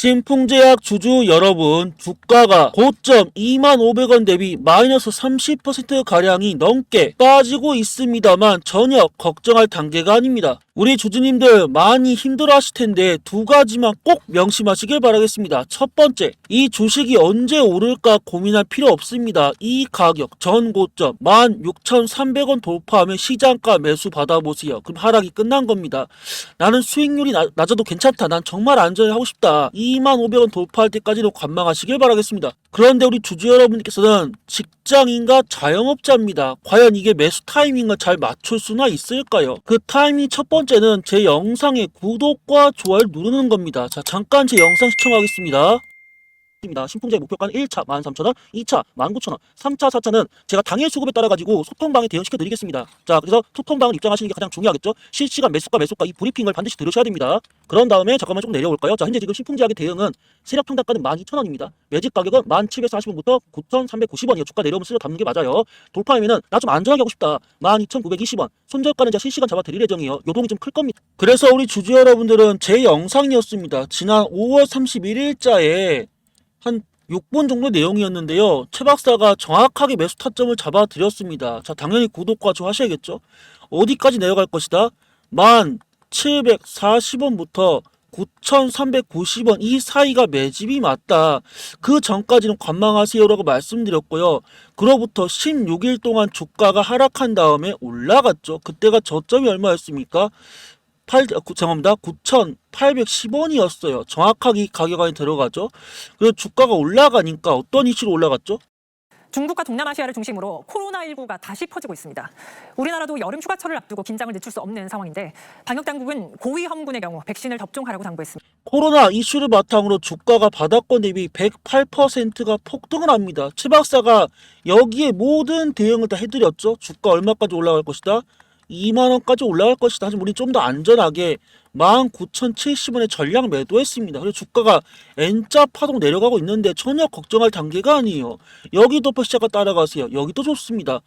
신풍제약 주주 여러분, 주가가 고점 25,500원 대비 마이너스 30%가량이 넘게 빠지고 있습니다만 전혀 걱정할 단계가 아닙니다. 우리 주주님들 많이 힘들어 하실 텐데 두 가지만 꼭 명심하시길 바라겠습니다. 첫 번째, 이 주식이 언제 오를까 고민할 필요 없습니다. 이 가격 전 고점 16,300원 돌파하면 시장가 매수 받아보세요. 그럼 하락이 끝난 겁니다. 나는 수익률이 나- 낮아도 괜찮다. 난 정말 안전히 하고 싶다. 25,500원 돌파할 때까지도 관망하시길 바라겠습니다. 그런데 우리 주주 여러분께서는 직장인과 자영업자입니다. 과연 이게 매수 타이밍을 잘 맞출 수나 있을까요? 그 타이밍 첫 번째는 제 영상의 구독과 좋아요를 누르는 겁니다. 자, 잠깐 제 영상 시청하겠습니다. 입니다. 신풍제의 목표가는 1차 13,000원, 2차 19,000원, 3차, 4차는 제가 당일 수급에 따라 가지고 소통방에 대응시켜 드리겠습니다. 자, 그래서 소통방을 입장하시는 게 가장 중요하겠죠. 실시간 매수가 매수가 이 브리핑을 반드시 들으셔야 됩니다. 그런 다음에 잠깐만 조금 내려올까요? 자, 현재 지금 신풍제약의 대응은 세력 평단가는 12,000원입니다. 매집 가격은 1,740원부터 9,390원이에요. 주가 내려오면 쓸어 담는 게 맞아요. 돌파하면은 나좀 안전하게 하고 싶다. 12,920원. 손절가는 제가 실시간 잡아 드릴 예정이에요. 요동이 좀 클 겁니다. 그래서 우리 주주 여러분들은 제 영상이었습니다. 지난 5월 31일자에 한 6분 정도 내용이었는데요. 최 박사가 정확하게 매수 타점을 잡아 드렸습니다. 자, 당연히 구독과 좋아요 하셔야겠죠. 어디까지 내려갈 것이다? 1740원부터 9,390원 이 사이가 매집이 맞다. 그 전까지는 관망하세요라고 말씀드렸고요. 그로부터 16일 동안 주가가 하락한 다음에 올라갔죠. 그때가 저점이 얼마였습니까? 8, 아, 구- 죄송합니다. 9,810원이었어요. 정확하게 이 가격 안에 들어가죠. 그래서 주가가 올라가니까 어떤 이슈로 올라갔죠? 중국과 동남아시아를 중심으로 코로나19가 다시 퍼지고 있습니다. 우리나라도 여름 휴가철을 앞두고 긴장을 늦출 수 없는 상황인데 방역 당국은 고위 험군의 경우 백신을 접종하라고 당부했습니다. 코로나 이슈를 바탕으로 주가가 바닥권 대비 108%가 폭등을 합니다. 최 박사가 여기에 모든 대응을 다 해드렸죠. 주가 얼마까지 올라갈 것이다? 2만 원까지 올라갈 것이다. 하지만 우리 좀 더 안전하게 19,070원에 전량 매도했습니다. 그리고 주가가 N자 파동 내려가고 있는데 전혀 걱정할 단계가 아니에요. 여기도 시작가 따라가세요. 여기도 좋습니다.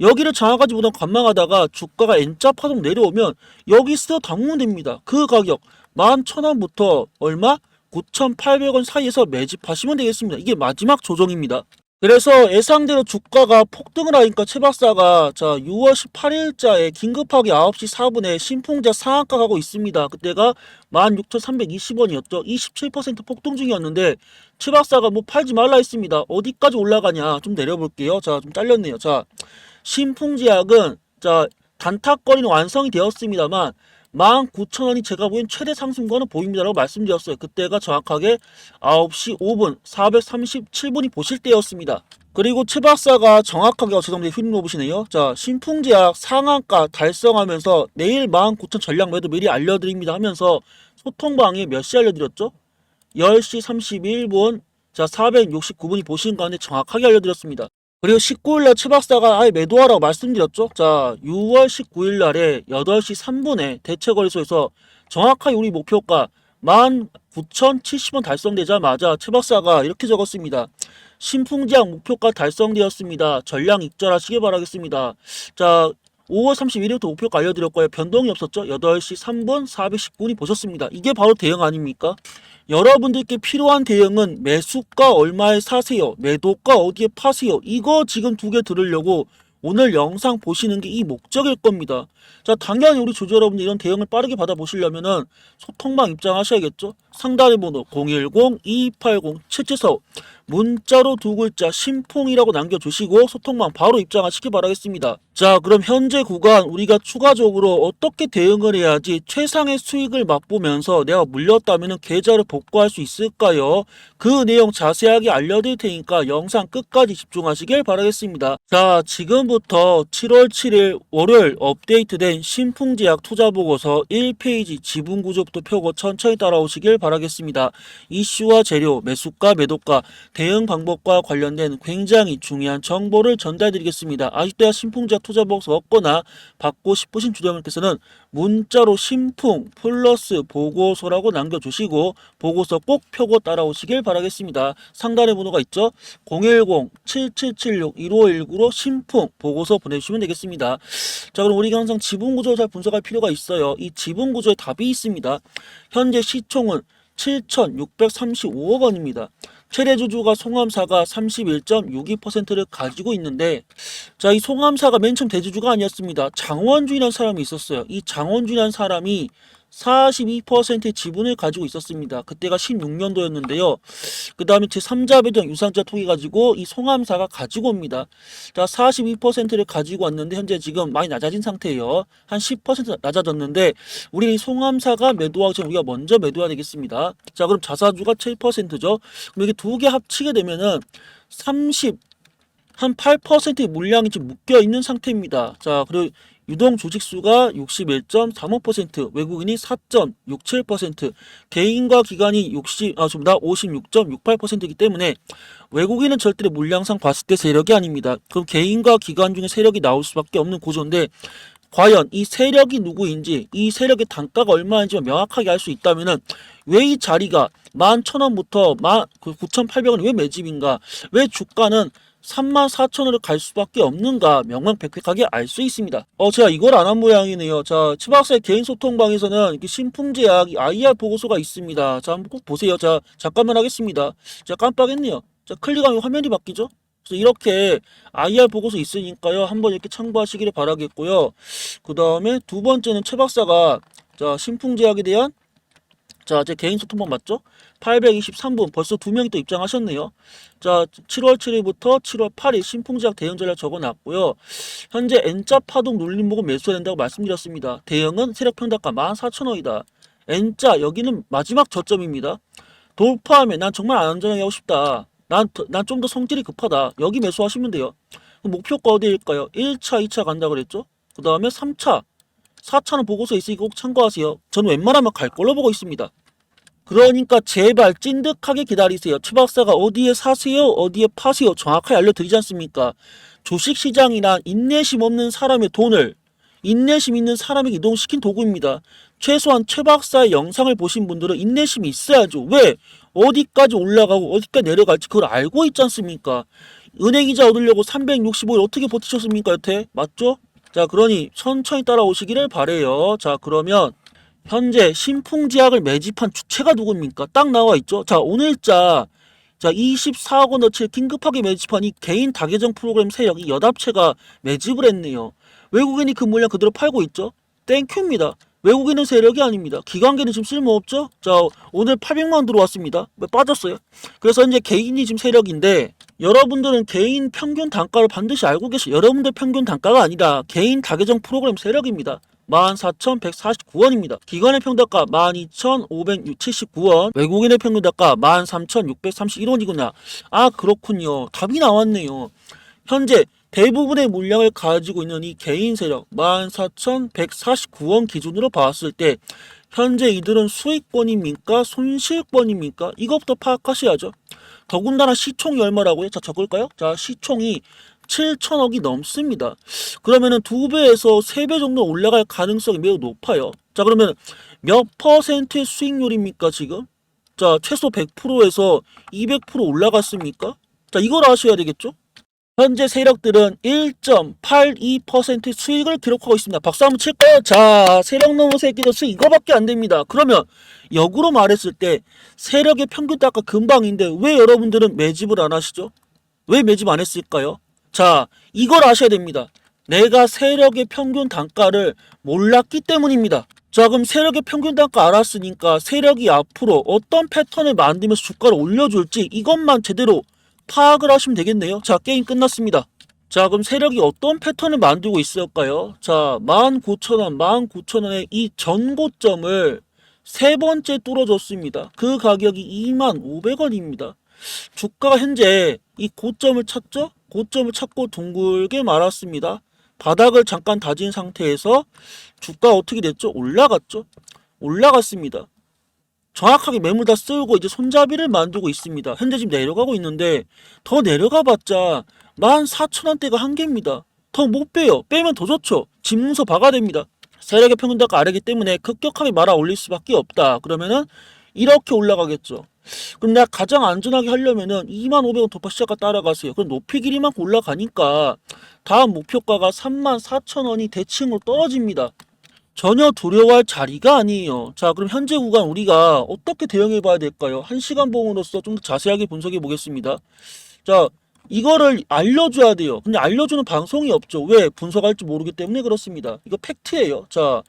여기를 장악하지 못한 관망하다가 주가가 N자 파동 내려오면 여기 쓰여 담으면 됩니다. 그 가격 11,000원부터 얼마? 9,800원 사이에서 매집하시면 되겠습니다. 이게 마지막 조정입니다. 그래서 예상대로 주가가 폭등을 하니까 최 박사가 자 6월 18일자에 긴급하게 9시 4분에 신풍자 상한가 가고 있습니다. 그때가 16,320원이었죠. 27% 폭등 중이었는데 최 박사가 뭐 팔지 말라 했습니다. 어디까지 올라가냐 좀 내려볼게요. 자 좀 잘렸네요. 자 신풍제약은 자 단타거리는 완성이 되었습니다만 19,000원이 제가 보기엔 최대 상승권은 보입니다라고 말씀드렸어요. 그때가 정확하게 9시 5분 437분이 보실 때였습니다. 그리고 최 박사가 정확하게 어, 죄송합니다. 휘름 놓으시네요. 자, 신풍제약 상한가 달성하면서 내일 19,000 전량 매도 미리 알려드립니다 하면서 소통방에 몇 시 알려드렸죠? 10시 31분 자 469분이 보신 가운데 정확하게 알려드렸습니다. 그리고 19일날 최 박사가 아예 매도하라고 말씀드렸죠. 자, 6월 19일날에 8시 3분에 대체거래소에서 정확하게 우리 목표가 19,070원 달성되자마자 최 박사가 이렇게 적었습니다. 신풍제약 목표가 달성되었습니다. 전량 익절하시길 바라겠습니다. 자, 5월 31일부터 목표가 알려드렸고요. 변동이 없었죠. 8시 3분 419분이 보셨습니다. 이게 바로 대응 아닙니까? 여러분들께 필요한 대응은 매수가 얼마에 사세요, 매도가 어디에 파세요. 이거 지금 두 개 들으려고 오늘 영상 보시는 게 이 목적일 겁니다. 자, 당연히 우리 조조 여러분들 이런 대응을 빠르게 받아보시려면은 소통방 입장하셔야겠죠. 상단의 번호 010-2280-7745 문자로 두 글자 신풍이라고 남겨주시고 소통방 바로 입장하시기 바라겠습니다. 자, 그럼 현재 구간 우리가 추가적으로 어떻게 대응을 해야지 최상의 수익을 맛보면서 내가 물렸다면 계좌를 복구할 수 있을까요? 그 내용 자세하게 알려드릴 테니까 영상 끝까지 집중하시길 바라겠습니다. 자, 지금부터 7월 7일 월요일 업데이트된 신풍제약 투자보고서 1페이지 지분구조부터 펴고 천천히 따라오시길 바 라겠습니다. 이슈와 재료, 매수가, 매도가, 대응 방법과 관련된 굉장히 중요한 정보를 전달드리겠습니다. 아직도 신풍제약 투자보고서 얻거나 받고 싶으신 주주분께서는 문자로 신풍 플러스 보고서라고 남겨주시고 보고서 꼭 펴고 따라오시길 바라겠습니다. 상단에 번호가 있죠? 010-7776-1519로 신풍 보고서 보내주시면 되겠습니다. 자 그럼 우리가 항상 지분 구조를 잘 분석할 필요가 있어요. 이 지분 구조에 답이 있습니다. 현재 시총은 7,635억 원입니다. 최대 주주가 송암사가 31.62%를 가지고 있는데 자, 이 송암사가 맨 처음 대주주가 아니었습니다. 장원준이라는 사람이 있었어요. 이 장원준이라는 사람이 42%의 지분을 가지고 있었습니다. 그때가 16년도였는데요. 그 다음에 제3자 배정 유상자 통해 가지고 이 송암사가 가지고 옵니다. 자, 42%를 가지고 왔는데 현재 지금 많이 낮아진 상태예요. 한 10% 낮아졌는데 우리 이 송암사가 매도하기 전에 우리가 먼저 매도해야 되겠습니다. 자, 그럼 자사주가 7%죠. 그럼 이게 두 개 합치게 되면은 30, 한 8%의 물량이 지금 묶여 있는 상태입니다. 자, 그리고 유동 주식 수가 61.35%, 외국인이 4.67%, 개인과 기관이 60, 아, 좀다 56.68%이기 때문에 외국인은 절대 물량상 봤을 때 세력이 아닙니다. 그럼 개인과 기관 중에 세력이 나올 수밖에 없는 구조인데 과연 이 세력이 누구인지 이 세력의 단가가 얼마인지 명확하게 알 수 있다면은 왜 이 자리가 11,000원부터 9,800원이 왜 매집인가? 왜 주가는 34,000원을 갈 수밖에 없는가 명명백백하게 알 수 있습니다. 어, 제가 이걸 안 한 모양이네요. 자, 치박사의 개인 소통방에서는 신풍제약 IR 보고서가 있습니다. 자, 한번 꼭 보세요. 자, 잠깐만 하겠습니다. 제가 깜빡했네요. 자, 클릭하면 화면이 바뀌죠? 그래서 이렇게 IR 보고서 있으니까요. 한번 이렇게 참고하시기를 바라겠고요. 그 다음에 두 번째는 최 박사가 자, 신풍제약에 대한 자, 제 개인 소통방 맞죠? 823분 벌써 두 명이 또 입장하셨네요. 자, 7월 7일부터 7월 8일 신풍제약 대응 전략 적어놨고요. 현재 N자 파동 눌림 보고 매수해야 된다고 말씀드렸습니다. 대응은 세력 평단가 14,000원이다. N자 여기는 마지막 저점입니다. 돌파하면 난 정말 안전하게 하고 싶다. 난 난 좀 더 성질이 급하다. 여기 매수하시면 돼요. 목표가 어디일까요? 1차, 2차 간다 그랬죠? 그 다음에 3차, 4차는 보고서 있으니까 꼭 참고하세요. 저는 웬만하면 갈 걸로 보고 있습니다. 그러니까 제발 찐득하게 기다리세요. 최 박사가 어디에 사세요, 어디에 파세요 정확하게 알려드리지 않습니까? 주식시장이란 인내심 없는 사람의 돈을 인내심 있는 사람에게 이동시킨 도구입니다. 최소한 최 박사의 영상을 보신 분들은 인내심이 있어야죠. 왜? 어디까지 올라가고 어디까지 내려갈지 그걸 알고 있지 않습니까? 은행이자 얻으려고 365일 어떻게 버티셨습니까, 여태? 맞죠? 자, 그러니 천천히 따라오시기를 바래요. 자, 그러면 현재 신풍제약을 매집한 주체가 누굽니까? 딱 나와 있죠. 자, 오늘자 자, 24억 원어치를 긴급하게 매집한 이 개인 다계정 프로그램 세력이 여답체가 매집을 했네요. 외국인이 그 물량 그대로 팔고 있죠. 땡큐입니다. 외국인은 세력이 아닙니다. 기관계는 지금 쓸모없죠? 자, 오늘 800만 원 들어왔습니다. 왜 빠졌어요? 그래서 이제 개인이 지금 세력인데 여러분들은 개인 평균 단가를 반드시 알고 계시 여러분들 평균 단가가 아니라 개인 다계정 프로그램 세력입니다. 14,149원입니다. 기관의 평단가 12,579원, 외국인의 평균단가 13,631원이구나. 아, 그렇군요. 답이 나왔네요. 현재 대부분의 물량을 가지고 있는 이 개인 세력 14,149원 기준으로 봤을 때 현재 이들은 수익권입니까? 손실권입니까? 이것부터 파악하셔야죠. 더군다나 시총이 얼마라고요? 자, 적을까요? 자, 시총이 7천억이 넘습니다. 그러면은 두 배에서 세 배 정도 올라갈 가능성이 매우 높아요. 자, 그러면 몇 퍼센트의 수익률입니까, 지금? 자, 최소 100%에서 200% 올라갔습니까? 자, 이걸 아셔야 되겠죠? 현재 세력들은 1.82% 수익을 기록하고 있습니다. 박수 한번 칠까요? 자, 세력 넘은 새끼들 수익 이거밖에 안 됩니다. 그러면 역으로 말했을 때 세력의 평균 단가 금방인데 왜 여러분들은 매집을 안 하시죠? 왜 매집 안 했을까요? 자, 이걸 아셔야 됩니다. 내가 세력의 평균 단가를 몰랐기 때문입니다. 자, 그럼 세력의 평균 단가 알았으니까 세력이 앞으로 어떤 패턴을 만들면서 주가를 올려줄지 이것만 제대로 파악을 하시면 되겠네요. 자, 게임 끝났습니다. 자, 그럼 세력이 어떤 패턴을 만들고 있을까요? 자, 19,000원, 19,000원의 이 전고점을 세 번째 뚫어줬습니다. 그 가격이 25,500원입니다. 주가가 현재 이 고점을 찾죠? 고점을 찾고 둥글게 말았습니다. 바닥을 잠깐 다진 상태에서 주가 어떻게 됐죠? 올라갔죠? 올라갔습니다. 정확하게 매물 다 쓸고 이제 손잡이를 만들고 있습니다. 현재 지금 내려가고 있는데 더 내려가 봤자 14,000원대가 한계입니다. 더 못 빼요. 빼면 더 좋죠. 집문서 박아야 됩니다. 세력의 평균가가 아래기 때문에 급격하게 말아 올릴 수밖에 없다. 그러면은 이렇게 올라가겠죠. 그럼 내가 가장 안전하게 하려면은 25,000원 돌파 시작가 따라가세요. 그럼 높이 길이만큼 올라가니까 다음 목표가가 34,000원이 대칭으로 떨어집니다. 전혀 두려워할 자리가 아니에요. 자, 그럼 현재 구간 우리가 어떻게 대응해 봐야 될까요? 한 시간 봉으로서 좀 더 자세하게 분석해 보겠습니다. 자, 이거를 알려줘야 돼요. 근데 알려주는 방송이 없죠. 왜? 분석할지 모르기 때문에 그렇습니다. 이거 팩트예요. 자,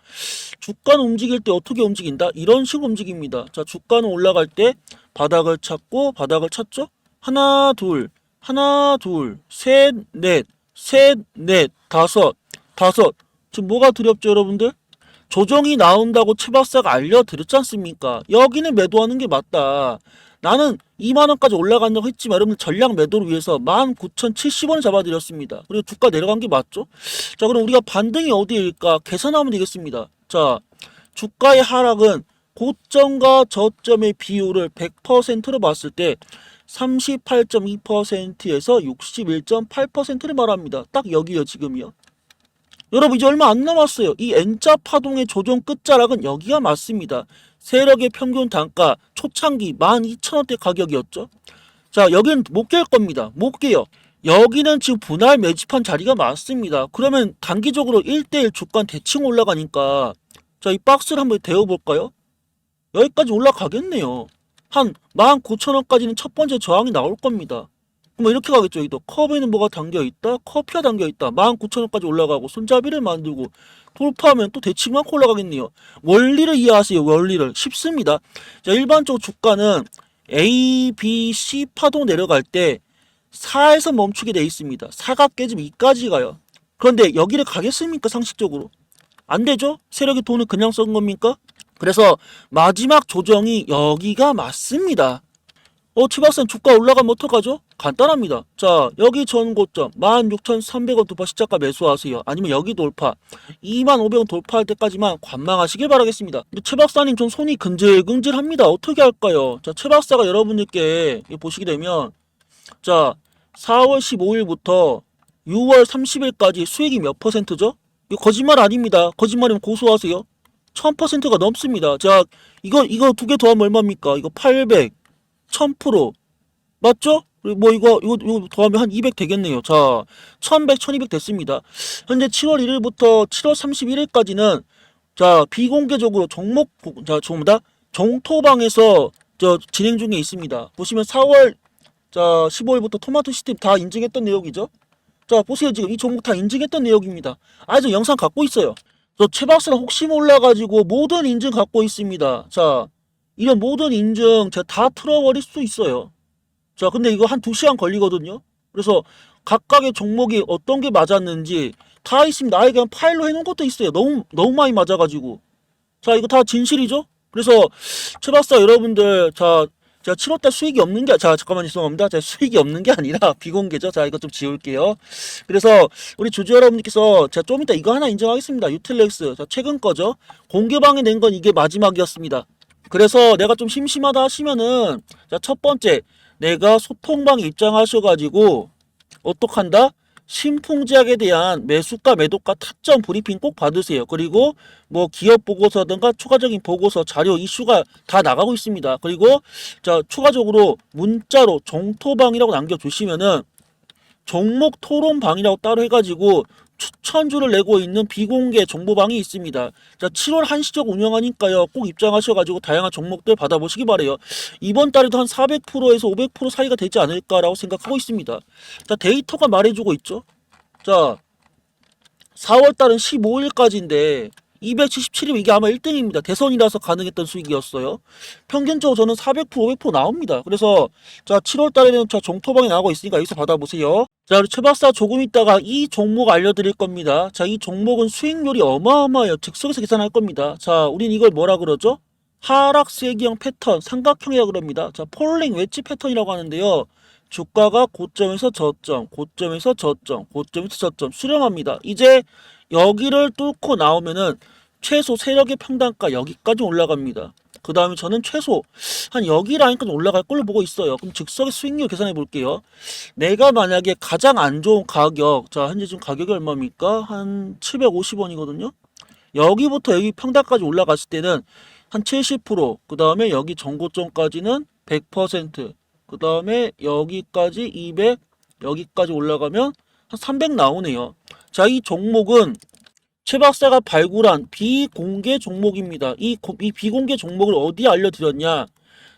주가는 움직일 때 어떻게 움직인다? 이런 식으로 움직입니다. 자, 주가는 올라갈 때 바닥을 찾고 바닥을 찾죠? 하나, 둘, 하나, 둘, 셋, 넷, 셋, 넷, 다섯, 다섯. 지금 뭐가 두렵죠, 여러분들? 조정이 나온다고 최 박사가 알려드렸지 않습니까? 여기는 매도하는 게 맞다. 나는 2만원까지 올라간다고 했지만 여러분 전량 매도를 위해서 19,070원을 잡아드렸습니다. 그리고 주가 내려간 게 맞죠? 자, 그럼 우리가 반등이 어디일까? 계산하면 되겠습니다. 자, 주가의 하락은 고점과 저점의 비율을 100%로 봤을 때 38.2%에서 61.8%를 말합니다. 딱 여기요, 지금이요. 여러분 이제 얼마 안 남았어요. 이 N자 파동의 조정 끝자락은 여기가 맞습니다. 세력의 평균 단가 초창기 12,000원대 가격이었죠. 자 여기는 못 깰 겁니다. 못 깨요. 여기는 지금 분할 매집한 자리가 맞습니다. 그러면 단기적으로 1대1 주가 대칭 올라가니까 자 이 박스를 한번 데워볼까요? 여기까지 올라가겠네요. 한 19,000원까지는 첫 번째 저항이 나올 겁니다. 그럼 이렇게 가겠죠. 여기도 커브에는 뭐가 담겨 있다. 커피가 담겨 있다. 19,000원까지 올라가고 손잡이를 만들고 돌파하면 또 대칭 많고 올라가겠네요. 원리를 이해하세요. 원리를 쉽습니다. 자, 일반적으로 주가는 A, B, C 파동 내려갈 때 4에서 멈추게 돼 있습니다. 4가 깨지면 2까지 가요. 그런데 여기를 가겠습니까? 상식적으로. 안 되죠? 세력의 돈을 그냥 쓴 겁니까? 그래서 마지막 조정이 여기가 맞습니다. 어, 최박사는 주가 올라가면 어떡하죠? 간단합니다. 자, 여기 전 고점 16,300원 돌파 시작가 매수하세요. 아니면 여기 돌파 25,500원 돌파할 때까지만 관망하시길 바라겠습니다. 근데 최 박사님 좀 손이 근질근질합니다. 어떻게 할까요? 자, 최 박사가 여러분들께 이거 보시게 되면 자, 4월 15일부터 6월 30일까지 수익이 몇 퍼센트죠? 이거 거짓말 아닙니다. 거짓말이면 고소하세요. 1000%가 넘습니다. 자, 이거 이거 두 개 더하면 얼마입니까? 이거 800 1000% 맞죠? 뭐 이거 이거 이거 더하면 한 200 되겠네요. 자, 1100, 1200 됐습니다. 현재 7월 1일부터 7월 31일까지는 자, 비공개적으로 종목 보- 자, 전부 다 정토방에서 저 진행 중에 있습니다. 보시면 4월 자, 15일부터 토마토 시스템 다 인증했던 내용이죠. 자, 보세요. 지금 이 종목 다 인증했던 내용입니다. 아, 저 영상 갖고 있어요. 저 최박사는 혹시 몰라가지고 모든 인증 갖고 있습니다. 자, 이런 모든 인증 제가 다 틀어버릴 수 있어요. 자, 근데 이거 한 2시간 걸리거든요. 그래서 각각의 종목이 어떤 게 맞았는지 다 있습니다. 아예 그냥 파일로 해놓은 것도 있어요. 너무, 너무 많이 맞아가지고. 자, 이거 다 진실이죠? 그래서 최박사 여러분들, 자, 제가 7월달 수익이 없는 게, 자, 잠깐만 죄송합니다. 제가 수익이 없는 게 아니라 비공개죠. 자, 이거 좀 지울게요. 그래서 우리 주주 여러분들께서 제가 좀 이따 이거 하나 인정하겠습니다. 유틸렉스. 자, 최근 거죠. 공개방에 낸 건 이게 마지막이었습니다. 그래서 내가 좀 심심하다 하시면은 자, 첫 번째 내가 소통방에 입장하셔가지고 어떡한다? 신풍제약에 대한 매수가 매도가 타점 브리핑 꼭 받으세요. 그리고 뭐 기업 보고서든가 추가적인 보고서 자료 이슈가 다 나가고 있습니다. 그리고 자 추가적으로 문자로 정토방이라고 남겨주시면은 종목 토론방이라고 따로 해가지고 추천주를 내고 있는 비공개 정보방이 있습니다. 자, 7월 한시적 운영하니까요. 꼭 입장하셔가지고 다양한 종목들 받아보시기 바래요. 이번 달에도 한 400%에서 500% 사이가 되지 않을까라고 생각하고 있습니다. 자, 데이터가 말해주고 있죠. 자, 4월 달은 15일까지인데 277이 이게 아마 1등입니다. 대선이라서 가능했던 수익이었어요. 평균적으로 저는 400% 500% 나옵니다. 그래서 자 7월 달에는 자 종토방이 나오고 있으니까 여기서 받아보세요. 자 우리 최 박사 조금 있다가 이 종목 알려드릴 겁니다. 자 이 종목은 수익률이 어마어마해요. 즉석에서 계산할 겁니다. 자 우린 이걸 뭐라 그러죠? 하락 세기형 패턴 삼각형이라고 그럽니다. 자 폴링 웨지 패턴이라고 하는데요. 주가가 고점에서 저점, 고점에서 저점, 고점에서 저점 수렴합니다. 이제 여기를 뚫고 나오면은 최소 세력의 평단가 여기까지 올라갑니다. 그 다음에 저는 최소 한 여기 라인까지 올라갈 걸로 보고 있어요. 그럼 즉석의 수익률 계산해 볼게요. 내가 만약에 가장 안 좋은 가격, 자 현재 지금 가격이 얼마입니까? 한 750원이거든요. 여기부터 여기 평단까지 올라갔을 때는 한 70%, 그 다음에 여기 전고점까지는 100%, 그 다음에 여기까지 200, 여기까지 올라가면 한 300 나오네요. 자, 이 종목은 최 박사가 발굴한 비공개 종목입니다. 이, 고- 이 비공개 종목을 어디에 알려드렸냐?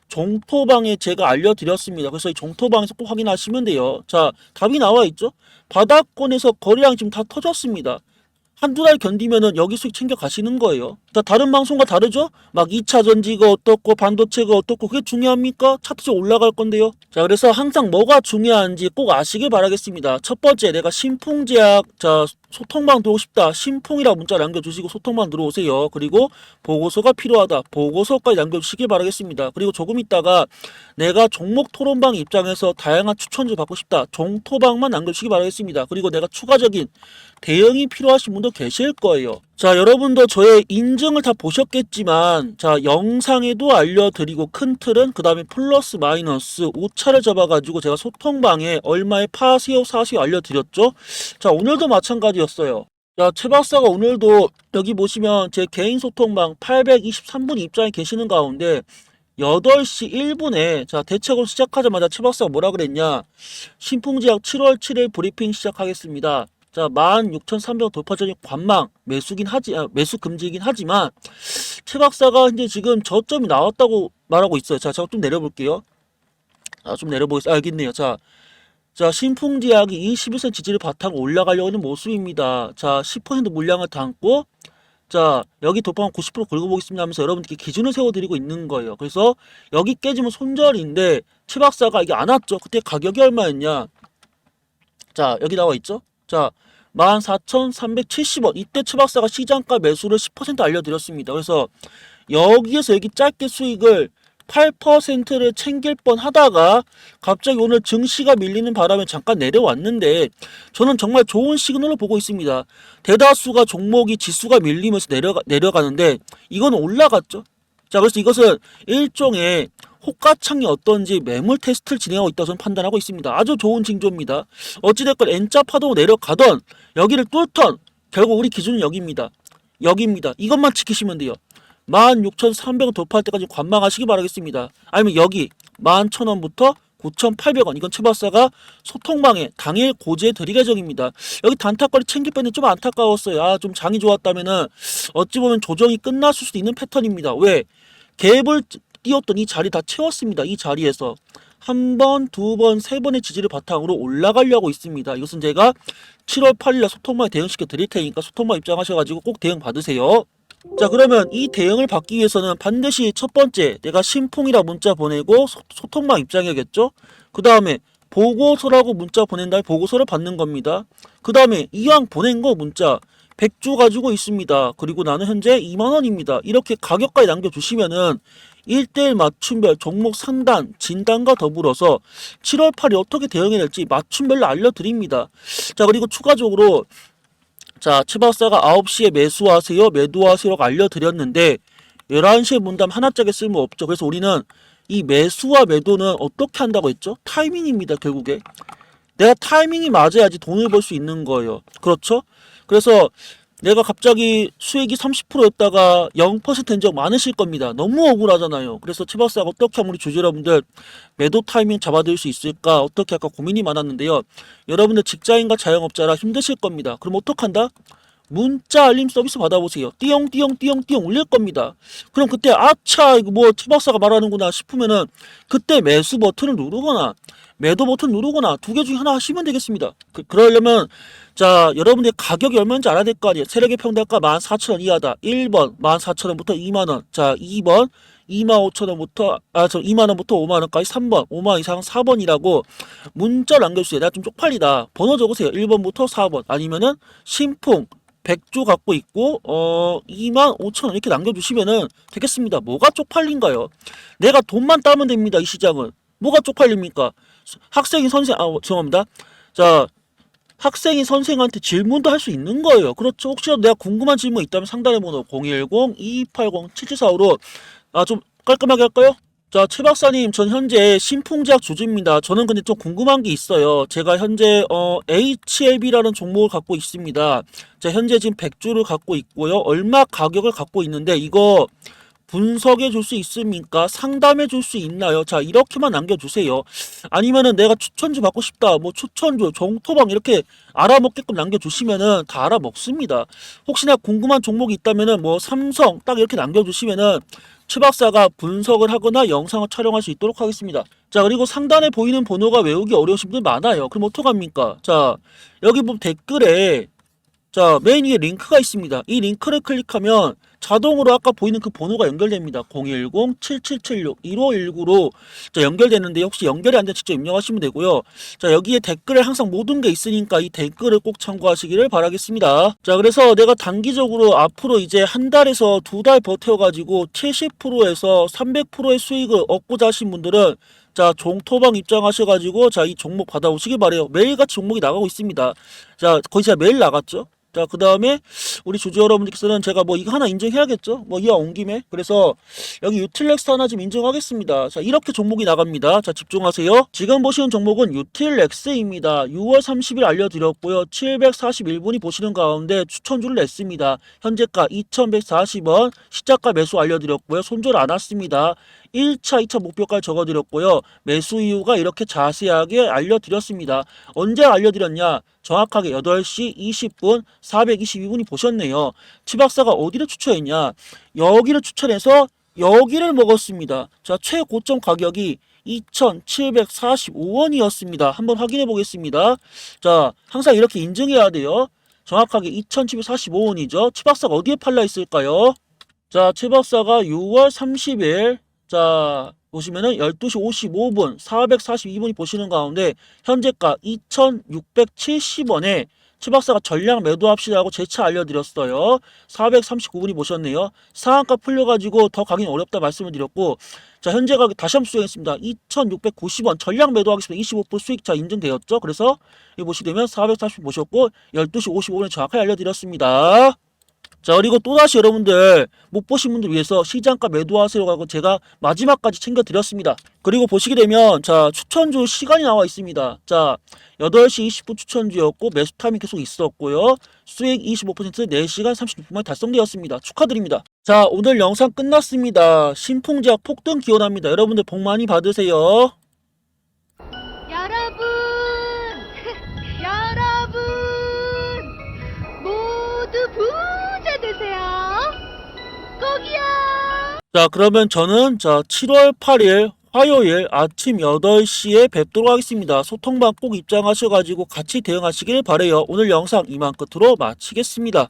종토방에 제가 알려드렸습니다. 그래서 이 종토방에서 꼭 확인하시면 돼요. 자, 답이 나와 있죠? 바닥권에서 거래량 지금 다 터졌습니다. 한두 달 견디면은 여기 수익 챙겨 가시는 거예요. 자, 다른 방송과 다르죠? 막 2차 전지가 어떻고 반도체가 어떻고 그게 중요합니까? 차트가 올라갈 건데요. 자, 그래서 항상 뭐가 중요한지 꼭 아시길 바라겠습니다. 첫 번째, 내가 신풍제약, 자, 소통방 들어오고 싶다. 신풍이라고 문자 남겨주시고 소통방 들어오세요. 그리고 보고서가 필요하다. 보고서까지 남겨주시길 바라겠습니다. 그리고 조금 있다가 내가 종목 토론방 입장에서 다양한 추천을 받고 싶다. 종토방만 남겨주시기 바라겠습니다. 그리고 내가 추가적인 대응이 필요하신 분도 계실 거예요. 자, 여러분도 저의 인증을 다 보셨겠지만, 자, 영상에도 알려드리고 큰 틀은 그 다음에 플러스 마이너스 오차를 잡아가지고 제가 소통방에 얼마에 파세요, 사세요 알려드렸죠? 자, 오늘도 마찬가지였어요. 자, 최 박사가 오늘도 여기 보시면 제 개인 소통방 823분 입장에 계시는 가운데 8시 1분에 자 대책을 시작하자마자 최 박사가 뭐라 그랬냐 신풍제약 7월 7일 브리핑 시작하겠습니다. 자 16,300 돌파 전이 관망 매수긴 하지 아, 매수 금지이긴 하지만 최 박사가 이제 지금 저점이 나왔다고 말하고 있어요. 자 제가 좀 내려볼게요. 아, 좀 내려보겠습니다. 아, 여기 있네요. 자, 자, 신풍제약이 21선 지지를 바탕으로 올라가려고 하는 모습입니다. 자, 10% 물량을 담고, 자, 여기 돌파한 90% 긁어보겠습니다 하면서 여러분들께 기준을 세워드리고 있는 거예요. 그래서 여기 깨지면 손절인데, 최 박사가 이게 안 왔죠? 그때 가격이 얼마였냐? 자, 여기 나와 있죠? 자, 14,370원. 이때 최 박사가 시장가 매수를 10% 알려드렸습니다. 그래서 여기에서 여기 짧게 수익을 8%를 챙길 뻔 하다가 갑자기 오늘 증시가 밀리는 바람에 잠깐 내려왔는데 저는 정말 좋은 시그널을 보고 있습니다. 대다수가 종목이 지수가 밀리면서 내려가, 내려가는데 이건 올라갔죠. 자, 그래서 이것은 일종의 호가창이 어떤지 매물 테스트를 진행하고 있다고 저는 판단하고 있습니다. 아주 좋은 징조입니다. 어찌됐건 N자 파도 내려가던 여기를 뚫던 결국 우리 기준은 여기입니다. 여기입니다. 이것만 지키시면 돼요. 16,300원 돌파할 때까지 관망하시기 바라겠습니다. 아니면 여기 11,000원부터 9,800원 이건 최박사가 소통방에 당일 고지해 드릴 예정입니다. 여기 단타거리 챙길 빼는 좀 안타까웠어요. 아 좀 장이 좋았다면은 어찌 보면 조정이 끝났을 수도 있는 패턴입니다. 왜? 갭을 띄웠던 이 자리 다 채웠습니다. 이 자리에서 한 번, 두 번, 세 번의 지지를 바탕으로 올라가려고 있습니다. 이것은 제가 7월 8일 날 소통방에 대응시켜 드릴 테니까 소통방 입장하셔가지고 꼭 대응 받으세요. 자 그러면 이 대응을 받기 위해서는 반드시 첫 번째 내가 신풍이라 문자 보내고 소, 소통방 입장이겠죠 그 다음에 보고서라고 문자 보낸 다음에 보고서를 받는 겁니다 그 다음에 이왕 보낸 거 문자 100주 가지고 있습니다 그리고 나는 현재 2만원입니다 이렇게 가격까지 남겨주시면은 1대1 맞춤별 종목 상단 진단과 더불어서 7월 8일 어떻게 대응해야 될지 맞춤별로 알려드립니다 자 그리고 추가적으로 자, 최 박사가 9시에 매수하세요, 매도하세요라고 알려드렸는데 11시에 문담 하나짜리 쓸모 없죠. 그래서 우리는 이 매수와 매도는 어떻게 한다고 했죠? 타이밍입니다, 결국에. 내가 타이밍이 맞아야지 돈을 벌 수 있는 거예요. 그렇죠? 그래서 내가 갑자기 수익이 30%였다가 0%된 적 많으실 겁니다. 너무 억울하잖아요. 그래서 최 박사가 어떻게 하면 우리 주주 여러분들 매도 타이밍 잡아들 수 있을까? 어떻게 할까 고민이 많았는데요. 여러분들 직장인과 자영업자라 힘드실 겁니다. 그럼 어떡한다? 문자 알림 서비스 받아보세요. 띠용띠용 띠용띠용 올릴 겁니다. 그럼 그때 아차 이거 뭐최 박사가 말하는구나 싶으면은 그때 매수 버튼을 누르거나 매도 버튼 누르거나 두 개 중에 하나 하시면 되겠습니다. 그, 그러려면 자 여러분들 가격이 얼마인지 알아야 될 거 아니에요. 세력의 평단가 14,000원 이하다. 1번 14,000원부터 2만 원. 자 2번 25,000원부터 아 저 2만 원부터 5만 원까지 3번 5만 이상 4번이라고 문자를 남겨 주세요. 내가 좀 쪽팔리다. 번호 적으세요. 1번부터 4번 아니면은 신풍 100조 갖고 있고 어 2만 5천 원 이렇게 남겨주시면은 되겠습니다. 뭐가 쪽팔린가요? 내가 돈만 따면 됩니다. 이 시장은 뭐가 쪽팔립니까? 학생이 선생 아 죄송합니다. 자 학생이 선생한테 질문도 할 수 있는 거예요. 그렇죠? 혹시라도 내가 궁금한 질문 있다면 상단의 번호 010-2280-7745로 아 좀 깔끔하게 할까요? 자, 최 박사님, 전 현재 신풍제약 주주입니다. 저는 근데 좀 궁금한 게 있어요. 제가 현재 어, HLB라는 종목을 갖고 있습니다. 자, 현재 지금 100주를 갖고 있고요. 얼마 가격을 갖고 있는데 이거 분석해 줄 수 있습니까? 상담해 줄 수 있나요? 자, 이렇게만 남겨주세요. 아니면은 내가 추천주 받고 싶다. 뭐 추천주, 정토방 이렇게 알아먹게끔 남겨주시면은 다 알아먹습니다. 혹시나 궁금한 종목이 있다면은 뭐 삼성 딱 이렇게 남겨주시면은 최 박사가 분석을 하거나 영상을 촬영할 수 있도록 하겠습니다. 자, 그리고 상단에 보이는 번호가 외우기 어려우신 분들 많아요. 그럼 어떡합니까? 자, 여기 보면 댓글에 자, 메인 위에 링크가 있습니다. 이 링크를 클릭하면 자동으로 아까 보이는 그 번호가 연결됩니다. 010-7776-1519로 자, 연결되는데 혹시 연결이 안 되면 직접 입력하시면 되고요. 자, 여기에 댓글에 항상 모든 게 있으니까 이 댓글을 꼭 참고하시기를 바라겠습니다. 자, 그래서 내가 단기적으로 앞으로 이제 한 달에서 두 달 버텨가지고 70%에서 300%의 수익을 얻고자 하신 분들은 자, 종토방 입장하셔가지고 자, 이 종목 받아오시기 바래요. 매일같이 종목이 나가고 있습니다. 자, 거의 제가 매일 나갔죠. 자, 그 다음에 우리 주주 여러분들께서는 제가 뭐 이거 하나 인증해야겠죠? 뭐 이왕 온 김에. 그래서 여기 유틸렉스 하나 좀 인증하겠습니다. 자, 이렇게 종목이 나갑니다. 자, 집중하세요. 지금 보시는 종목은 유틸렉스입니다. 6월 30일 알려드렸고요. 741분이 보시는 가운데 추천주를 냈습니다. 현재가 2140원, 시작가 매수 알려드렸고요. 손절 안 왔습니다. 1차, 2차 목표가를 적어드렸고요. 매수 이유가 이렇게 자세하게 알려드렸습니다. 언제 알려드렸냐? 정확하게 8시 20분 422분이 보셨네요. 치박사가 어디를 추천했냐? 여기를 추천해서 여기를 먹었습니다. 자, 최고점 가격이 2,745원이었습니다. 한번 확인해 보겠습니다. 자, 항상 이렇게 인증해야 돼요. 정확하게 2,745원이죠. 치박사가 어디에 팔라 있을까요? 자, 치박사가 6월 30일 자, 보시면은 12시 55분, 442분이 보시는 가운데 현재가 2,670원에 최 박사가 전량 매도합시다고 재차 알려드렸어요. 439분이 보셨네요. 상한가 풀려가지고 더 가긴 어렵다 말씀을 드렸고 자 현재 가격 다시 한번 수정했습니다. 2,690원 전량 매도하겠습니다. 25% 수익자 인증되었죠. 그래서 여기 보시면 440 보셨고 12시 55분에 정확하게 알려드렸습니다. 자 그리고 또다시 여러분들 못 보신 분들 위해서 시장가 매도하세요 하고 제가 마지막까지 챙겨드렸습니다. 그리고 보시게 되면 자 추천주 시간이 나와 있습니다. 자 8시 20분 추천주였고 매수 타임이 계속 있었고요. 수익 25% 4시간 36분 만에 달성되었습니다. 축하드립니다. 자 오늘 영상 끝났습니다. 신풍제약 폭등 기원합니다. 여러분들 복 많이 받으세요 자, 그러면 저는 자, 7월 8일 화요일 아침 8시에 뵙도록 하겠습니다. 소통방 꼭 입장하셔가지고 같이 대응하시길 바래요. 오늘 영상 이만 끝으로 마치겠습니다.